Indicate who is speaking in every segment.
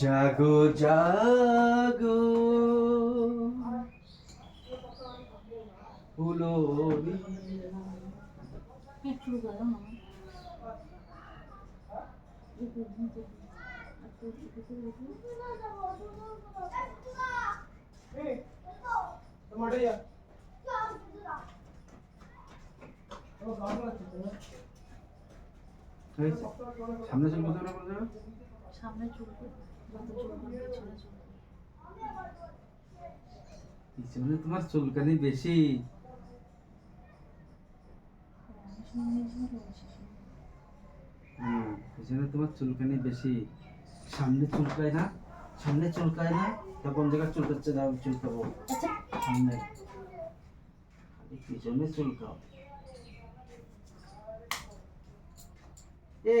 Speaker 1: জাগো জাগো। হয়েছে সামনে চুল কোথাও
Speaker 2: সামনে চুলকে যত চুল করবে পিছনে চুল
Speaker 1: পিছনে তোমার চুলকানি বেশি। পিছনে তোমার চুলকানি বেশি। সামনে চুলকায় না সামনে চুলকায় না তা কোন জায়গায় চুলকাচ্ছে দাও চুলকাবো।
Speaker 2: আচ্ছা।
Speaker 1: সামনে। পিছনে চুলকাও। এ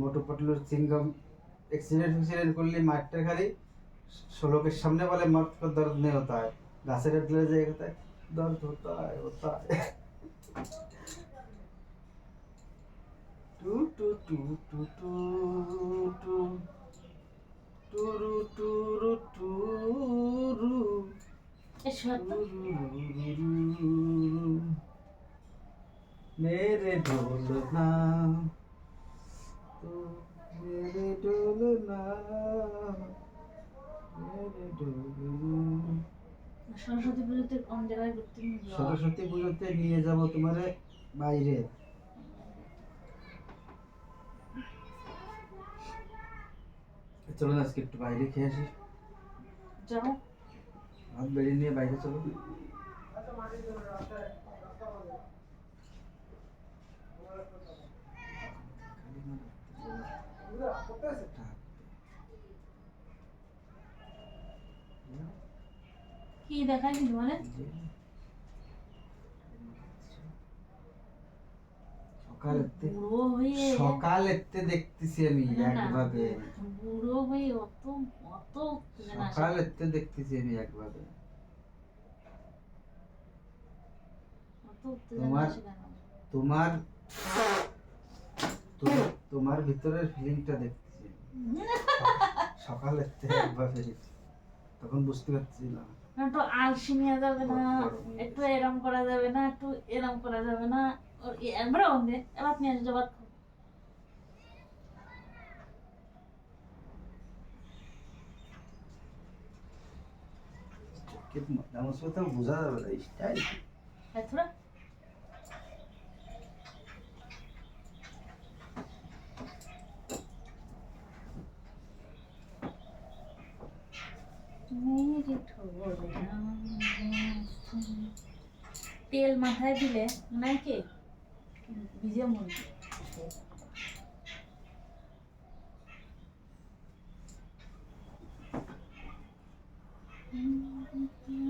Speaker 1: মোটু পটলুর চিংগম এক্সিডেন্ট ফ্যাক্সিডেন্ট করলে মাঠটা খালি শোলকের সামনে বলে মত দর্দ নেই হতে হয় গাছের গেলে যে হতা দর্দ হতে হয় হতা টু মেরে ঢোল না। ডোলে না
Speaker 2: সরস্বতী পুজোতে কোন জায়গায় ঘুরতে নিয়ে যাব
Speaker 1: সরস্বতী পুজোতে নিয়ে যাব তোমারে বাইরে। চলো আজকে একটু বাইরে খেয়ে আসি।
Speaker 2: যাও।
Speaker 1: হাত বেরিয়ে নিয়ে বাইরে চলো।
Speaker 2: কি মানে
Speaker 1: সকালেতে দেখতেছি আমি
Speaker 2: না, না,
Speaker 1: একভাবে।
Speaker 2: বুড়ো হয়ে অত অত
Speaker 1: সকালেতে দেখতেছি আমি একভাবে। তোমার- তোমার তোমার- তোমার ভিতরের ফিলিংটা দেখতেছি সকালেতে একভাবে তখন বুঝতে পারছি না।
Speaker 2: একটু আলসি নেওয়া যাবে না একটু এরম করা যাবে না একটু এরম করা যাবে না। এবার অন্ধে এবার নিয়ে আসো
Speaker 1: তো বোঝা যাবে না স্টাইল
Speaker 2: তেল মাথায় দিলে নাই কি? ভিজে মুরগি मेरी